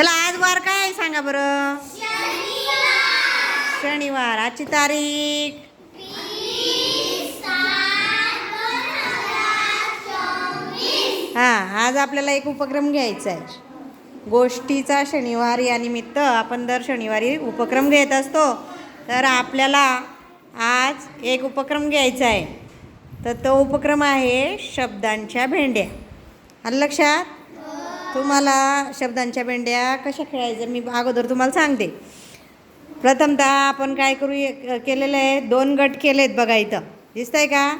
चला आज वार काय आहे सांगा बरं? शनिवार. आजची तारीख? हां आज आपल्याला एक उपक्रम घ्यायचा आहे. गोष्टीचा शनिवार या निमित्त आपण दर शनिवारी उपक्रम घेत असतो. तर आपल्याला आज एक उपक्रम घ्यायचा आहे. तर तो उपक्रम आहे शब्दांच्या भेंड्या. आलं लक्षात? तुम्हाला शब्दांच्या भेंड्या कशा खेळायचं मी अगोदर तुम्हाला सांगते. प्रथमतः आपण काय करू केलेलं आहे दोन गट केले आहेत बघा इथं. दिसतंय का?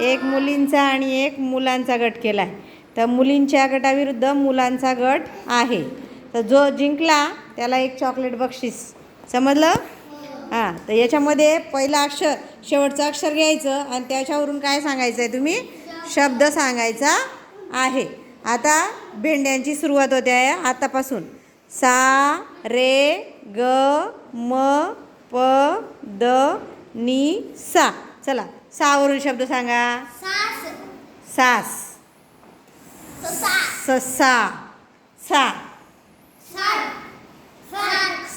एक मुलींचा आणि एक मुलांचा गट केला आहे तर मुलींच्या गटाविरुद्ध मुलांचा गट आहे. तर जो जिंकला त्याला एक चॉकलेट बक्षीस. समजलं? हां तर याच्यामध्ये पहिलं अक्षर शेवटचं अक्षर घ्यायचं आणि त्याच्यावरून काय सांगायचं आहे तुम्ही? शब्द सांगायचा आहे. आता भेंड्यांची सुरुवात होते आहे आतापासून. सा रे ग म प द नी सा. चला सावरून शब्द सांगा. सास. ससा. सा.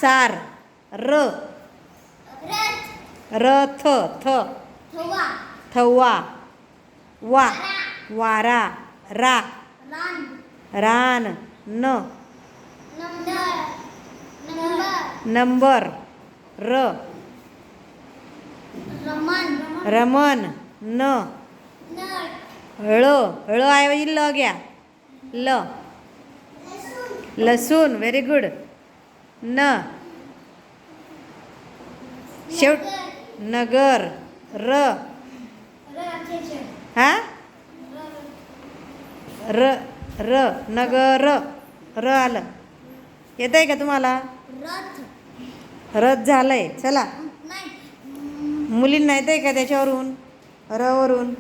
सार. र. र थ थ. थवा. वा. वारा. रा. रान. न. नंबर. र. रमन. न. ळ ळ ऐवजी ल घ्या. ल. लसूण. व्हेरी गुड न. शेवट नगर. र. हा? र र नगर र आलं. येत आहे का तुम्हाला? रथ. झालंय. चला. मुलींना येत आहे का त्याच्यावरून? र वरून